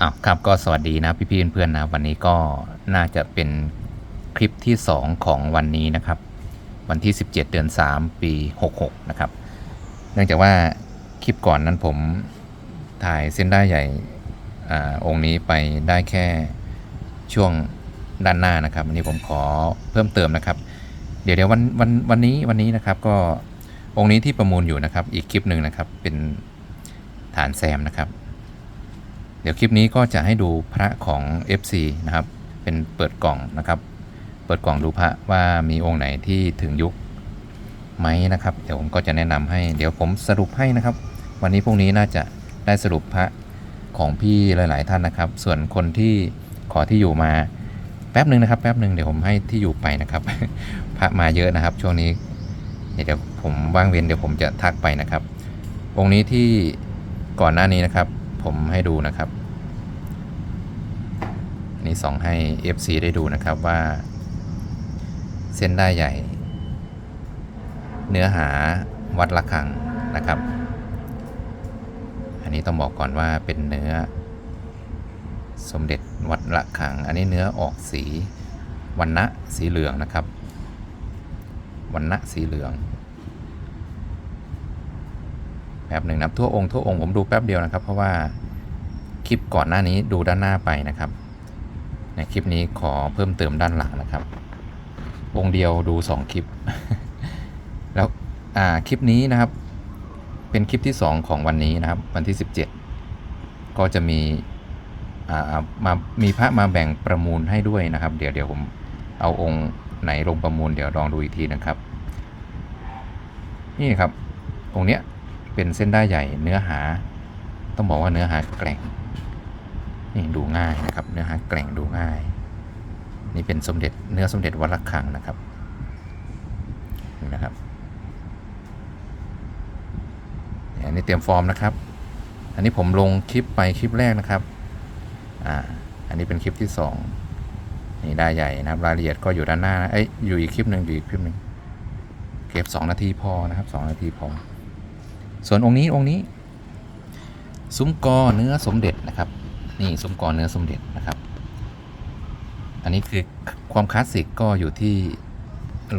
อ้าวครับก็สวัสดีนะพี่ๆเพื่อนๆนะวันนี้ก็น่าจะเป็นคลิปที่ 2 ของวันนี้นะครับ วันที่ 17 เดือน 3 ปี 66 นะครับ เนื่องจากว่าคลิปก่อนนั้นผมถ่ายเส้นได้ใหญ่อาองค์นี้ไปได้แค่ช่วงด้านหน้านะครับวันนี้ผมขอเพิ่มเติมนะครับ เดี๋ยวเดี๋ยววันวันวันนี้วันนี้นะครับก็องค์นี้ที่ประมูลอยู่นะครับ อีกคลิปหนึ่งนะครับเป็นฐานแซมนะครับ ดี๋ยวคลิปนี้ก็จะให้ดูพระของ FC นะครับ เป็นเปิดกล่องนะครับ เปิดกล่องดูพระว่ามีองค์ไหนที่ถึงยุคไหมนะครับ เดี๋ยวผมก็จะแนะนำให้เดี๋ยวผมสรุปให้นะครับ วันนี้พรุ่งนี้น่าจะได้สรุปพระของพี่หลาย ๆ ท่านนะครับ ส่วนคนที่ขอที่อยู่มาแป๊บหนึ่งนะครับ แป๊บหนึ่งเดี๋ยวผมให้ที่อยู่ไปนะครับ พระมาเยอะนะครับ ช่วงนี้ เดี๋ยวผมว่างเว้นเดี๋ยวผมจะทักไปนะครับ องค์นี้ที่ก่อนหน้านี้นะครับ ผมให้ดูนะครับอันนี่ส่องให้ FC ได้ดูนะครับว่า เส้นได้ใหญ่ เนื้อหาวัดละคังนะครับ อันนี้ต้องบอกก่อนว่าเป็นเนื้อ สมเด็จวัดละคัง อันนี้เนื้อออกสีวันณะสีเหลืองนะครับวันณะสีเหลือง แป๊บหนึ่งนะครับทั่วองค์ทั่วองค์ผมดูแป๊บเดียวนะครับ เพราะว่าคลิปก่อนหน้านี้ดูด้านหน้าไปนะครับ ในคลิปนี้ขอเพิ่มเติมด้านหลังนะครับ องค์เดียวดู 2 คลิป แล้วอ่าคลิปนี้นะครับ เป็นคลิปที่ 2 ของวันนี้นะครับ วันที่ 17 ก็จะมีอ่ามามีพระมาแบ่งประมูลให้ด้วยนะครับ เดี๋ยวเดี๋ยวผมเอาองค์ไหนลงประมูลเดี๋ยวลองดูอีกทีนะครับ นี่ครับองค์เนี้ย เป็นเส้นได้ใหญ่เนื้อหา ต้องบอกว่าเนื้อหาแกร่งนี่ดูง่ายนะครับ เนื้อหาแกร่งดูง่าย นี่เป็นสมเด็จเนื้อสมเด็จวัดระฆังนะครับนี่นะครับอันนี้เตรียมฟอร์มนะครับ อันนี้ผมลงคลิปไปคลิปแรกนะครับอ่าอันนี้เป็นคลิปที่สองนี่ได้ใหญ่นะครับ รายละเอียดก็อยู่ด้านหน้านะเอ้ยอยู่อีกคลิปหนึ่งอยู่อีกคลิปหนึ่งเก็บสองนาทีพอนะครับสองนาทีพอ ส่วนองค์นี้องค์นี้ ซุ้มกอเนื้อสมเด็จนะครับ นี่ซุ้มกอเนื้อสมเด็จนะครับ อันนี้คือความคลาสสิกก็อยู่ที่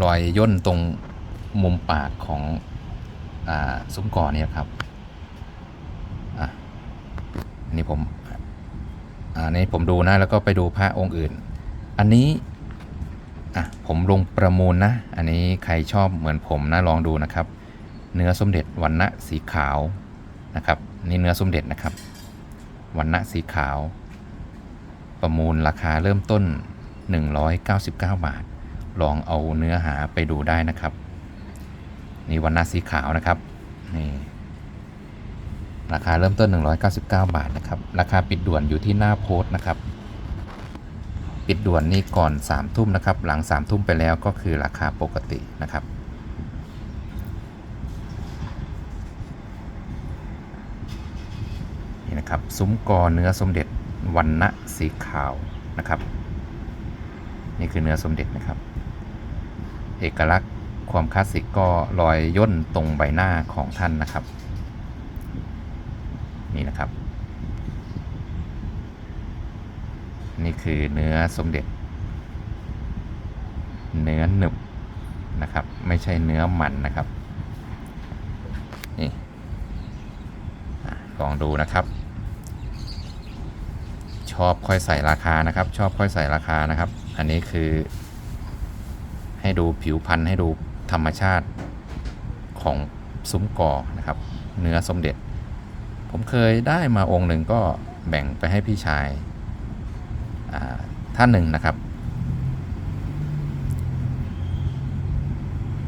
รอยย่นตรงมุมปากของอซุ้มกอเนี่ยครับอันนี้ผมอันนี้ผมดูนะแล้วก็ไปดูพระองค์อื่น อันนี้อะผมลงประมูลนะ อันนี้ใครชอบเหมือนผมนะลองดูนะครับ เนื้อส้มเด็จวันณะสีขาวนะครับนี่เนื้อส้มเด็จนะครับวันณะสีขาว ประมูลราคาเริ่มต้น 199 บาท ลองเอาเนื้อหาไปดูได้นะครับ นี่วันณะสีขาวนะครับนี่ราคาเริ่มต้น 199 บาทนะครับ ราคาปิดด่วนอยู่ที่หน้าโพสต์นะครับ ปิดด่วนนี่ก่อน3ทุ่มนะครับ หลัง3ทุ่มไปแล้วก็คือราคาปกตินะครับ นะครับ ซุ้มกอเนื้อสมเด็จวันณะสีขาวนะครับ นี่คือเนื้อสมเด็จนะครับ เอกลักษณ์ความคลาสสิกก็รอยย่นตรงใบหน้าของท่านนะครับ นี่นะครับ นี่คือเนื้อสมเด็จ เนื้อหนึบนะครับ ไม่ใช่เนื้อมันนะครับนี่ลองดูนะครับ ชอบค่อยใส่ราคานะครับ ชอบค่อยใส่ราคานะครับ อันนี้คือ ให้ดูผิวพันธุ์ให้ดูธรรมชาติของซุ้มกอนะครับ เนื้อสมเด็จ ผมเคยได้มาองค์หนึ่งก็แบ่งไปให้พี่ชายาท่านหนึ่งนะครับ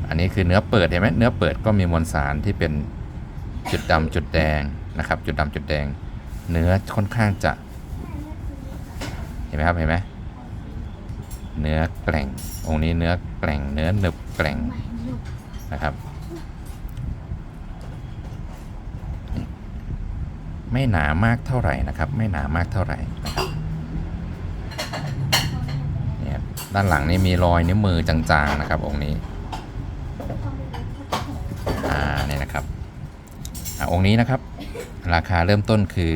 อันนี้คือเนื้อเปิดเห็นไหมเนื้อเปิดก็มีมวลสารที่เป็นจุดดำจุดแดงนะครับ จุดดำจุดแดง เนื้อค่อนข้างจะ เห็นไหมครับเห็นไหมเนื้อแกร่งองค์นี้เนื้อแกร่งเนื้อหนึบแกร่งนะครับ ไม่หนามากเท่าไหร่นะครับ ไม่หนามากเท่าไหร่นะครับเนี่ยด้านหลังนี่มีรอยนิ้วมือจางๆนะครับองค์นี้อ่าเนี่ยนะครับอ่าองค์นี้นะครับ ราคาเริ่มต้นคือ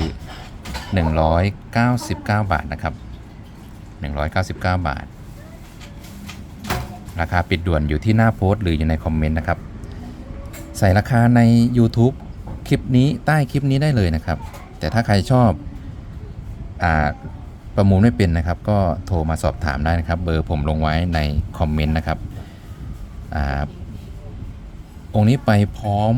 199 บาทนะครับ 199 บาท ราคาปิดด่วนอยู่ที่หน้าโพสต์หรืออยู่ในคอมเมนต์นะครับ ใส่ราคาใน YouTube คลิปนี้ใต้คลิปนี้ได้เลยนะครับ แต่ถ้าใครชอบอประมูลไม่เป็นนะครับ ก็โทรมาสอบถามได้นะครับ เบอร์ผมลงไว้ในคอมเมนต์นะครับอองค์นี้ไปพร้อม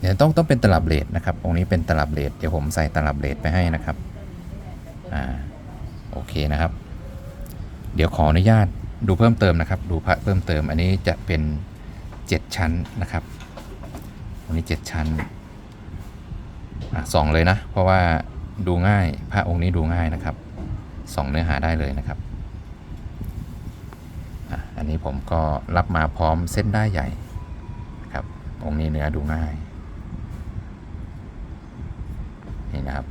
เดี๋ยวต้องต้องเป็นตลับเลดนะครับ องค์นี้เป็นตลับเลดเดี๋ยวผมใส่ตลับเลดไปให้นะครับ อ่า โอเคนะครับ เดี๋ยวขออนุญาตดูเพิ่มเติมนะครับ ดูพระเพิ่มเติมอันนี้จะเป็น 7 ชั้นนะครับองค์นี้ 7 ชั้นอสองเลยนะ เพราะว่าดูง่ายพระองค์นี้ดูง่ายนะครับสองเนื้อหาได้เลยนะครับอันนี้ผมก็รับมาพร้อมเส้นได้ใหญ่นะครับองค์นี้เนื้อดูง่ายนี่นะครับ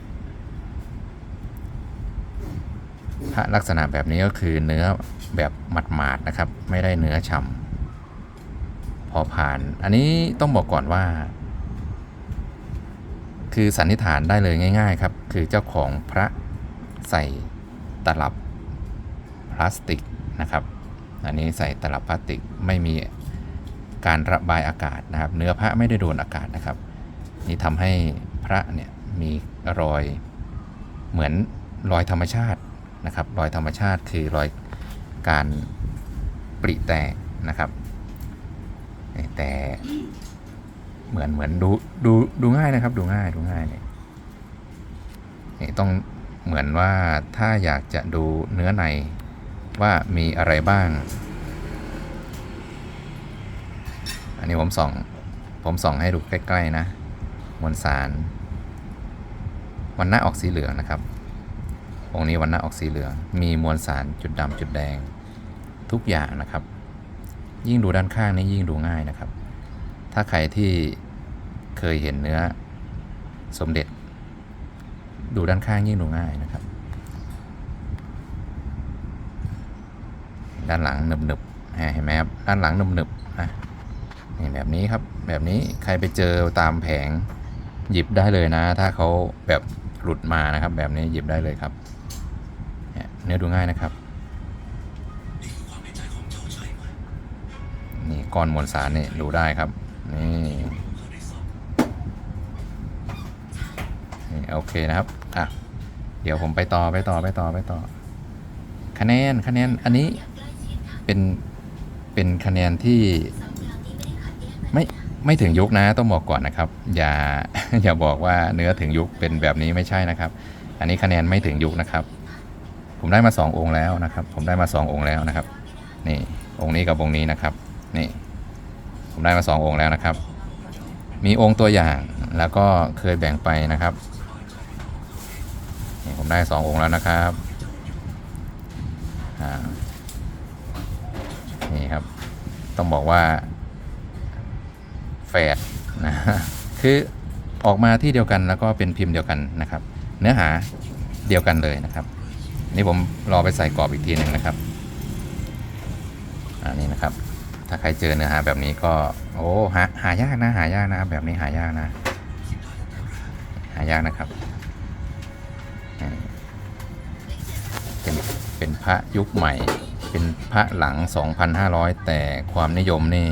พระลักษณะแบบนี้ก็คือเนื้อแบบหมาดๆนะครับ ไม่ได้เนื้อฉ่ำพอผ่าน อันนี้ต้องบอกก่อนว่า คือสันนิษฐานได้เลยง่าย ๆ ครับ คือเจ้าของพระใส่ตลับพลาสติกนะครับ อันนี้ใส่ตลับพลาสติกไม่มีการระบายอากาศนะครับ เนื้อพระไม่ได้โดนอากาศนะครับ นี่ทำให้พระเนี่ยมีรอยเหมือนรอยธรรมชาติ นะครับรอยธรรมชาติคือรอยการปริแตกนะครับแต่เหมือนเหมือนดูดูดูง่ายนะครับ ดูง่ายดูง่ายเนี่ยนี่ต้องเหมือนว่าถ้าอยากจะดูเนื้อในว่ามีอะไรบ้าง อันนี้ผมส่อง ผมส่องให้ดูใกล้ ๆ นะ มวลสาร วันหน้าออกสีเหลืองนะครับ องค์นี้วันหน้าออกสีเหลือง มีมวลสารจุดดำจุดแดง ทุกอย่างนะครับ ยิ่งดูด้านข้างนี่ยิ่งดูง่ายนะครับ ถ้าใครที่เคยเห็นเนื้อสมเด็จ ดูด้านข้างยิ่งดูง่ายนะครับ ด้านหลังหนึบๆอ่าเห็นไหมครับด้านหลังหนึบๆนะนี่แบบนี้ครับ แบบนี้ใครไปเจอตามแผงหยิบได้เลยนะ ถ้าเขาแบบหลุดมานะครับ แบบนี้หยิบได้เลยครับ เนื้อดูง่ายนะครับ นี่ก้อนมวลสารนี่ดูได้ครับ นี่นี่โอเคนะครับ อะ เดี๋ยวผมไปต่อไปต่อไปต่อไปต่อ คะแนนคะแนนอันนี้เป็นเป็นคะแนนที่ไม่ไม่ถึงยุคนะต้องบอกก่อนนะครับ อย่าอย่าบอกว่าเนื้อถึงยุคเป็นแบบนี้ไม่ใช่นะครับ อันนี้คะแนนไม่ถึงยุคนะครับ ผมได้มาสององค์แล้วนะครับ ผมได้มาสององค์แล้วนะครับ นี่องค์นี้กับองค์นี้นะครับ นี่ ผมได้มาสององค์แล้วนะครับ มีองค์ตัวอย่างแล้วก็เคยแบ่งไปนะครับนี่ผมได้สององค์แล้วนะครับนี่ครับ ต้องบอกว่าแฝดนะคือออกมาที่เดียวกันแล้วก็เป็นพิมพ์เดียวกันนะครับ เนื้อหาเดียวกันเลยนะครับ นี่ผมรอไปใส่กรอบอีกทีหนึ่งนะครับ อันนี้นะครับ ถ้าใครเจอเนื้อหาแบบนี้ก็ โอ้หาหายากนะหายากนะแบบนี้หายากนะ หายากนะครับเป็นเป็นพระยุคใหม่ เป็นพระหลัง 2,500 แต่ความนิยมนี่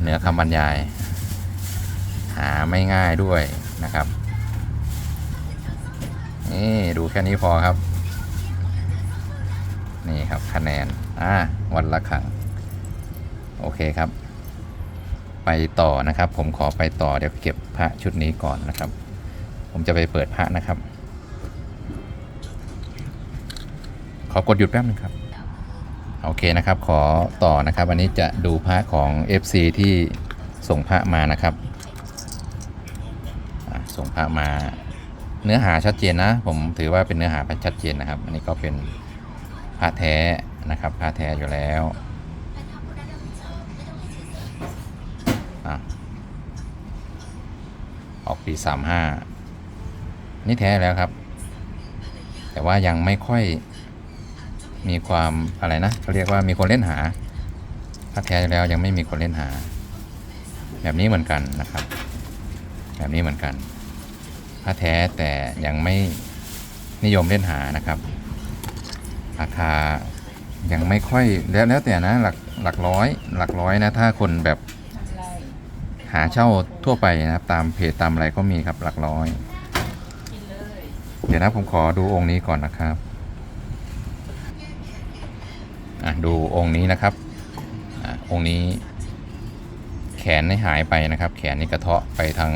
เหนือคำบรรยาย หาไม่ง่ายด้วยนะครับ นี่ ดูแค่นี้พอครับ นี่ครับคะแนนอ่าวันละครั้งโอเคครับ ไปต่อนะครับ ผมขอไปต่อเดี๋ยวเก็บพระชุดนี้ก่อนนะครับ ผมจะไปเปิดพระนะครับ ขอกดหยุดแป๊บนึงครับโอเคนะครับ ขอต่อนะครับวันนี้จะดูพระของ FC ที่ส่งพระมานะครับส่งพระมาเนื้อหาชัดเจนนะ ผมถือว่าเป็นเนื้อหาชัดเจนนะครับ อันนี้ก็เป็น พระแท้นะครับพระแท้อยู่แล้วออกปีสามห้านี่แท้แล้วครับ แต่ว่ายังไม่ค่อยมีความอะไรนะเขาเรียกว่ามีคนเล่นหา ถ้าแท้แล้วยังไม่มีคนเล่นหา แบบนี้เหมือนกันนะครับ แบบนี้เหมือนกันพระแท้แต่ยังไม่นิยมเล่นหานะครับ ราคายังไม่ค่อยแล้วแล้วแต่นะหลักหลักร้อยหลักร้อยนะถ้าคนแบบหาเช่าทั่วไปนะครับ ตามเพจตามอะไรก็มีครับหลักร้อย เดี๋ยวนะผมขอดูองค์นี้ก่อนนะครับอะดูองค์นี้นะครับอะองค์นี้ แขนนี่หายไปนะครับ แขนนี่กระเทาะไปทั้ง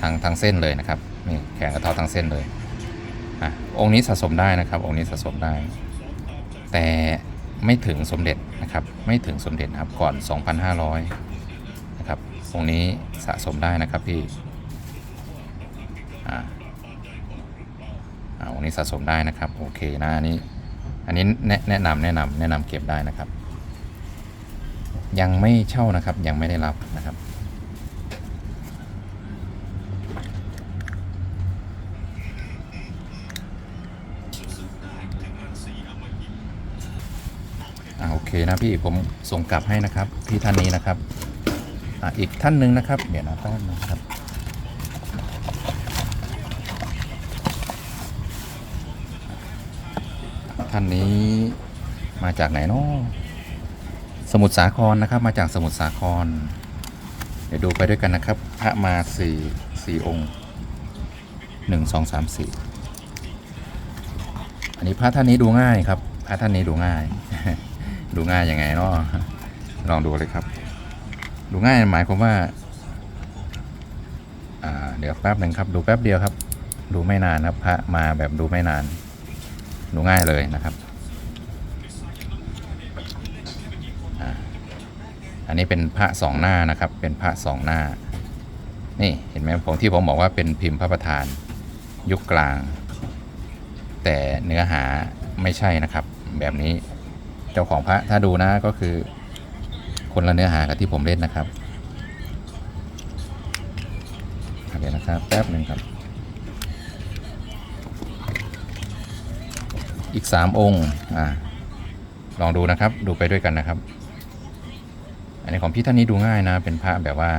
ทางทางเส้นเลยนะครับนี่แขนกระเทาะทั้งเส้นเลย อะองค์นี้สะสมได้นะครับ องค์นี้สะสมได้ แต่ไม่ถึงสมเด็จนะครับ ไม่ถึงสมเด็จครับก่อน 2,500นะครับ องค์นี้สะสมได้นะครับพี่อ่าอ่าวันนี้สะสมได้นะครับ โอเคนะอันนี้อันนี้แนะแนะนำแนะนำแนะนำเก็บได้นะครับ ยังไม่เช่านะครับยังไม่ได้รับนะครับ อ่าโอเคนะพี่ผมส่งกลับให้นะครับ พี่ท่านนี้นะครับอ่าอีกท่านหนึ่งนะครับเดี๋ยวนะแป๊บนึงครับท่านนี้มาจากไหนเนาะสมุทรสาครนะครับ มาจากสมุทรสาคร เดี๋ยวดูไปด้วยกันนะครับ พระมาสี่สี่องค์หนึ่งสองสามสี่อันนี้พระท่านนี้ดูง่ายครับ พระท่านนี้ดูง่าย ดูง่ายยังไงเนาะลองดูเลยครับ ดูง่ายหมายความว่าเดี๋ยวแป๊บหนึ่งครับ ดูแป๊บเดียวครับ ดูไม่นานครับพระมาแบบดูไม่นาน ดูง่ายเลยนะครับอันนี้เป็นพระสองหน้านะครับ เป็นพระสองหน้า นี่เห็นไหมผมที่ผมบอกว่าเป็นพิมพ์พระประธาน ยุคกลาง แต่เนื้อหาไม่ใช่นะครับ แบบนี้ จ้าของพระถ้าดูนะก็คือ คนละเนื้อหากับที่ผมเล่นนะครับเดี๋ยวนะครับแป๊บหนึ่งครับ อีก3องค์อ่าลองดูนะครับ ดูไปด้วยกันนะครับ อันนี้ของพี่ท่านนี้ดูง่ายนะ เป็นพระแบบว่า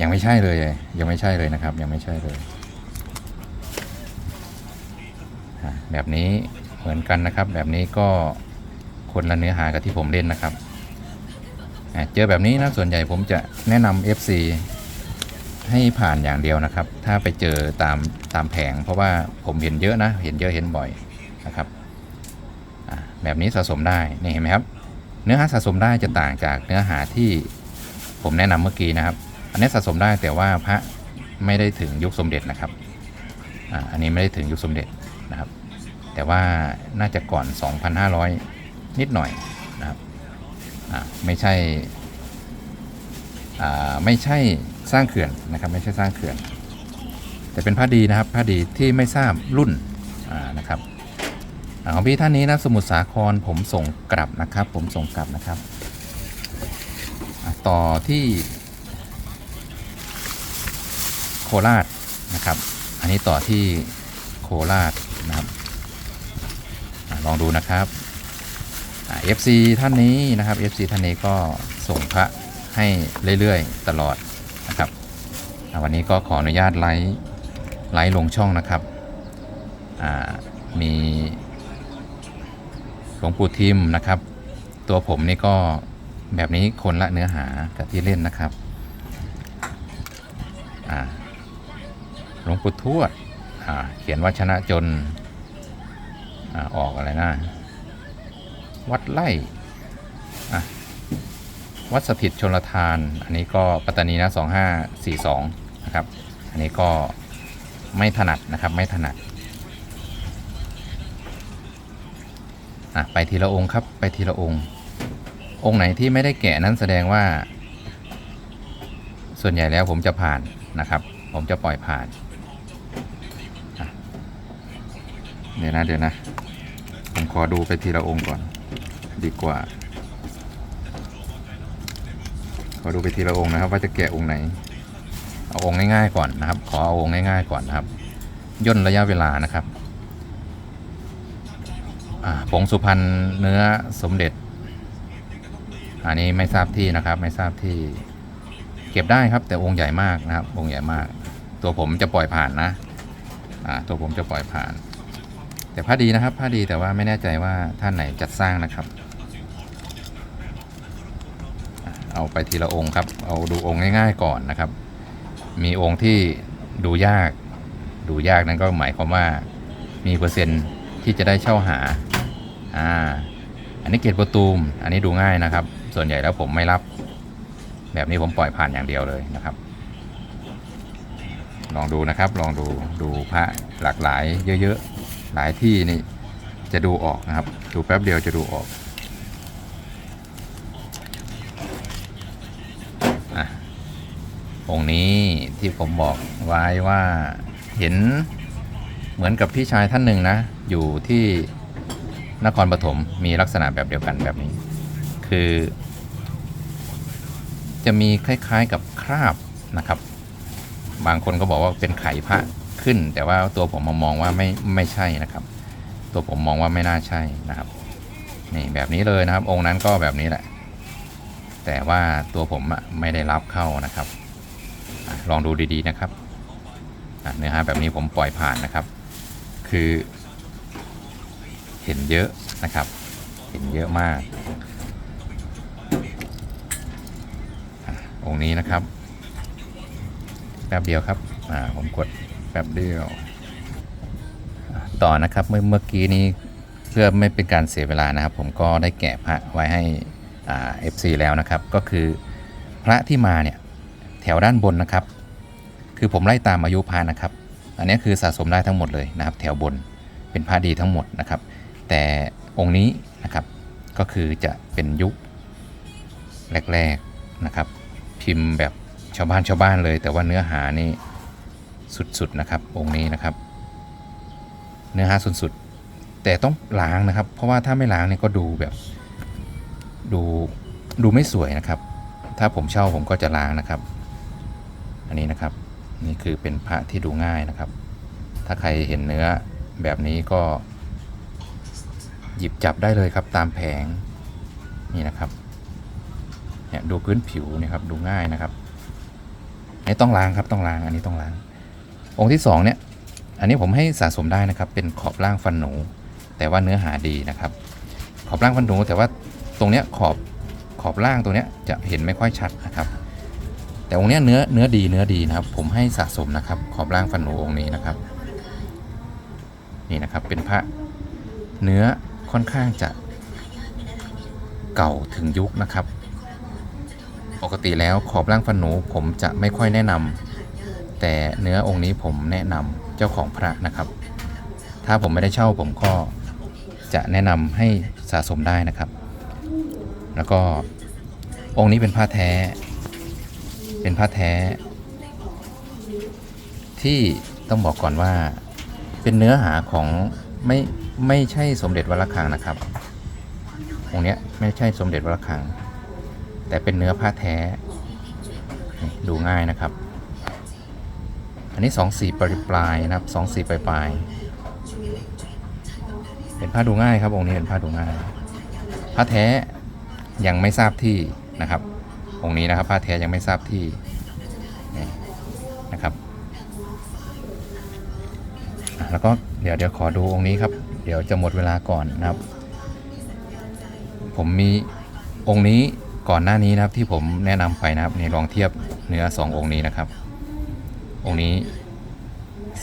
ยังไม่ใช่เลย ยังไม่ใช่เลยนะครับ ยังไม่ใช่เลยแบบนี้เหมือนกันนะครับ แบบนี้ก็ คนละเนื้อหากับที่ผมเล่นนะครับ เจอแบบนี้นะส่วนใหญ่ผมจะแนะนำ FC ให้ผ่านอย่างเดียวนะครับ ถ้าไปเจอตามตามแผง เพราะว่าผมเห็นเยอะนะ เห็นเยอะเห็นบ่อยนะครับแบบนี้สะสมได้ นี่เห็นไหมครับ เนื้อหาสะสมได้จะต่างจากเนื้อหาที่ผมแนะนำเมื่อกี้นะครับ อันนี้สะสมได้แต่ว่าพระไม่ได้ถึงยุคสมเด็จนะครับอันนี้ไม่ได้ถึงยุคสมเด็จนะครับ แต่ว่าน่าจะก่อน 2,500 นิดหน่อยนะครับไม่ใช่ไม่ใช่สร้างเขื่อนนะครับไม่ใช่สร้างเขื่อน แต่เป็นพระดีนะครับพระดีที่ไม่ทราบรุ่นนะครับอ่าของพี่ท่านนี้นะสมุทรสาครผมส่งกลับนะครับ ผมส่งกลับนะครับ ต่อที่ โคราชนะครับ อันนี้ต่อที่โคราชนะครับอลองดูนะครับ อ่า FC ท่านนี้นะครับ FC ท่านนี้ก็ส่งพระให้เรื่อยๆ ตลอดนะครับวันนี้ก็ขออนุญาตไลฟ์ไลฟ์ลงช่องนะครับมีหลวงปู่ทิมนะครับ ตัวผมนี่ก็แบบนี้คนละเนื้อหากับที่เล่นนะครับหลวงปู่ทวดเขียนว่าชนะจนอออกอะไรนะ วัดไล่วัดสถิตชนลทาน อันนี้ก็ปัตตานีนะ2542นะครับ อันนี้ก็ไม่ถนัดนะครับไม่ถนัดอะไปทีละองค์ครับไปทีละองค์ องค์ไหนที่ไม่ได้แกะนั้นแสดงว่า ส่วนใหญ่แล้วผมจะผ่านนะครับ ผมจะปล่อยผ่านเดี๋ยวนะเดี๋ยวนะผมขอดูไปทีละองค์ก่อน ดีกว่าขอดูไปทีละองค์นะครับ ว่าจะแกะองค์ไหน เอาองค์ง่ายๆก่อนนะครับ ขอเอาองค์ง่ายๆก่อนนะครับ ย่นระยะเวลานะครับผงสุพรรณเนื้อสมเด็จ อันนี้ไม่ทราบที่นะครับ ไม่ทราบที่เก็บได้ครับ แต่องค์ใหญ่มากนะครับ องค์ใหญ่มาก ตัวผมจะปล่อยผ่านนะตัวผมจะปล่อยผ่าน แต่ผ้าดีนะครับผ้าดีแต่ว่าไม่แน่ใจว่าท่านไหนจัดสร้างนะครับอะ เอาไปทีละองค์ครับ เอาดูองค์ง่าย ๆ ก่อนนะครับ มีองค์ที่ดูยาก ดูยากนั้นก็หมายความว่ามีเปอร์เซ็นต์ที่จะได้เช่าหา อ่า อันนี้เกตประตูม อันนี้ดูง่ายนะครับ ส่วนใหญ่แล้วผมไม่รับ แบบนี้ผมปล่อยผ่านอย่างเดียวเลยนะครับ ลองดูนะครับ ลองดู ดูพระหลากหลายเยอะๆ หลายที่นี่จะดูออกนะครับ ดูแป๊บเดียวจะดูออกอะ องค์นี้ที่ผมบอกไว้ว่าเห็นเหมือนกับพี่ชายท่านหนึ่งนะ อยู่ที่นครปฐมมีลักษณะแบบเดียวกันแบบนี้ คือ จะมีคล้ายๆกับคราบนะครับ บางคนก็บอกว่าเป็นไข่พระขึ้น แต่ว่าตัวผมมองว่าไม่ไม่ใช่นะครับ ตัวผมมองว่าไม่น่าใช่นะครับนี่แบบนี้เลยนะครับ องค์นั้นก็แบบนี้แหละ แต่ว่าตัวผมอะไม่ได้รับเข้านะครับ ลองดูดีๆนะครับเนื้อหาแบบนี้ผมปล่อยผ่านนะครับ คือ เห็นเยอะนะครับ เห็นเยอะมากองค์นี้นะครับ แป๊บเดียวครับผมกดแป๊บเดียว ต่อนะครับเมื่อเมื่อกี้นี้เพื่อไม่เป็นการเสียเวลานะครับ ผมก็ได้แกะพระไว้ให้อ่า FC แล้วนะครับ ก็คือพระที่มาเนี่ย ถวด้านบนนะครับ คือผมไล่ตามอายุพระนะครับ อันนี้คือสะสมได้ทั้งหมดเลยนะครับ แถวบนเป็นพระดีทั้งหมดนะครับ แต่องค์นี้นะครับก็คือจะเป็นยุคแรกๆนะครับ พิมพ์แบบชาวบ้านชาวบ้านเลย แต่ว่าเนื้อหานี่สุดๆนะครับ องค์นี้นะครับ เนื้อหาสุดๆแต่ต้องล้างนะครับ เพราะว่าถ้าไม่ล้างเนี่ยก็ดูแบบ ดูดูไม่สวยนะครับ ถ้าผมเช่าผมก็จะล้างนะครับ อันนี้นะครับนี่คือเป็นพระที่ดูง่ายนะครับ ถ้าใครเห็นเนื้อแบบนี้ก็ หยิบจับได้เลยครับตามแผงนี่นะครับเนี่ยดูพื้นผิวนี่ครับดูง่ายนะครับอันนี้ต้องล้างครับต้องล้างอันนี้ต้องล้าง องค์ที่สองเนี่ยอันนี้ผมให้สะสมได้นะครับ เป็นขอบล่างฟันหนู แต่ว่าเนื้อหาดีนะครับ ขอบล่างฟันหนูแต่ว่าตรงเนี้ยขอบขอบล่างตรงเนี้ยจะเห็นไม่ค่อยชัดนะครับ แต่องค์นี้เนื้อเนื้อดีเนื้อดีนะครับ ผมให้สะสมนะครับ ขอบล่างฟันหนูองค์นี้นะครับ นี่นะครับเป็นพระเนื้อค่อนข้างจะเก่าถึงยุคนะครับ ปกติแล้วขอบล่างฟันหนูผมจะไม่ค่อยแนะนำแต่เนื้อองค์นี้ผมแนะนำเจ้าของพระนะครับ ถ้าผมไม่ได้เช่าผมก็จะแนะนำให้สะสมได้นะครับ แล้วก็องค์นี้เป็นผ้าแท้ เป็นผ้าแท้ ที่ต้องบอกก่อนว่า เป็นเนื้อหาของไม่ไม่ใช่สมเด็จวัดระฆังนะครับองค์เนี้ยไม่ใช่สมเด็จวัดระฆัง แต่เป็นเนื้อผ้าแท้ดูง่ายนะครับ อันนี้สองสีปลายปลายนะครับสองสีปลายปลายเป็นผ้าดูง่ายครับองค์นี้เป็นผ้าดูง่ายผ้าแท้ยังไม่ทราบที่นะครับ องค์นี้นะครับผ้าแท้ยังไม่ทราบที่นะครับแล้วก็เดี๋ยวเดี๋ยวขอดูองค์นี้ครับ เดี๋ยวจะหมดเวลาก่อนนะครับ ผมมีองค์นี้ก่อนหน้านี้นะครับที่ผมแนะนำไปนะครับนี่ลองเทียบเนื้อสององค์นี้นะครับ องค์นี้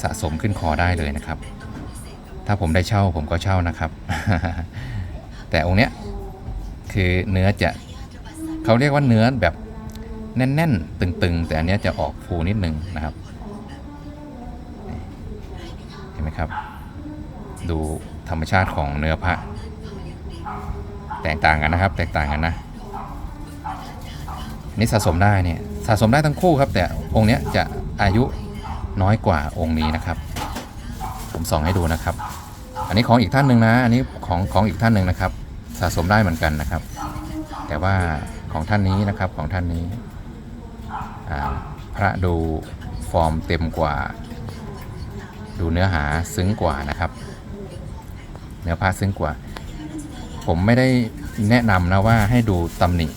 สะสมขึ้นคอได้เลยนะครับ ถ้าผมได้เช่าผมก็เช่านะครับ แต่องค์เนี้ยคือเนื้อจะ เขาเรียกว่าเนื้อแบบแน่นๆ ตึงๆ แต่อันนี้จะออกฟูนิดนึงนะครับ เห็นไหมครับ ดูธรรมชาติของเนื้อพระแตกต่างกันนะครับ แตกต่างกันนะนี่สะสมได้เนี่ยสะสมได้ทั้งคู่ครับ แต่องค์นี้จะอายุน้อยกว่าองค์นี้นะครับ ผมส่องให้ดูนะครับ อันนี้ของอีกท่านหนึ่งนะ อันนี้ของของอีกท่านหนึ่งนะครับ สะสมได้เหมือนกันนะครับ แต่ว่า ของท่านนี้นะครับของท่านนี้พระดูฟอร์มเต็มกว่า ดูเนื้อหาซึ้งกว่านะครับ เนื้อผ้าซึ้งกว่า ผมไม่ได้แนะนำนะว่าให้ดูตำหนิ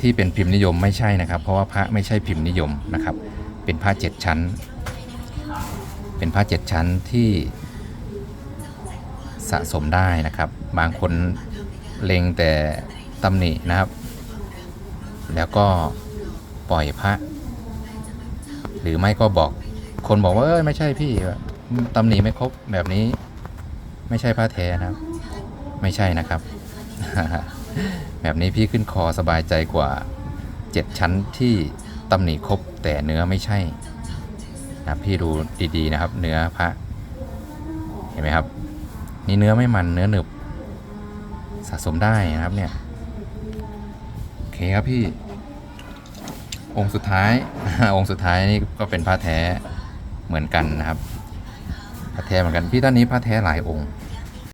ที่เป็นพิมพ์นิยมไม่ใช่นะครับ เพราะว่าพระไม่ใช่พิมพ์นิยมนะครับ เป็นผ้าเจ็ดชั้น เป็นผ้าเจ็ดชั้นที่สะสมได้นะครับ บางคนเล็งแต่ตำหนินะครับ แล้วก็ปล่อยพระ หรือไม่ก็บอกคนบอกว่าเอ้ยไม่ใช่พี่ตำหนิไม่ครบแบบนี้ ไม่ใช่ผ้าแท้นะครับ ไม่ใช่นะครับ แบบนี้พี่ขึ้นคอสบายใจกว่าเจ็ดชั้นที่ตำหนิครบแต่เนื้อไม่ใช่นะพี่ดูดีๆนะครับ เนื้อพระเห็นไหมครับ นี่เนื้อไม่มันเนื้อหนึบสะสมได้นะครับเนี่ย เคครับพี่ องค์สุดท้าย องค์สุดท้ายนี่ก็เป็นผ้าแท้เหมือนกันนะครับผ้าแท้เหมือนกันพี่ท่านนี้ผ้าแท้หลายองค์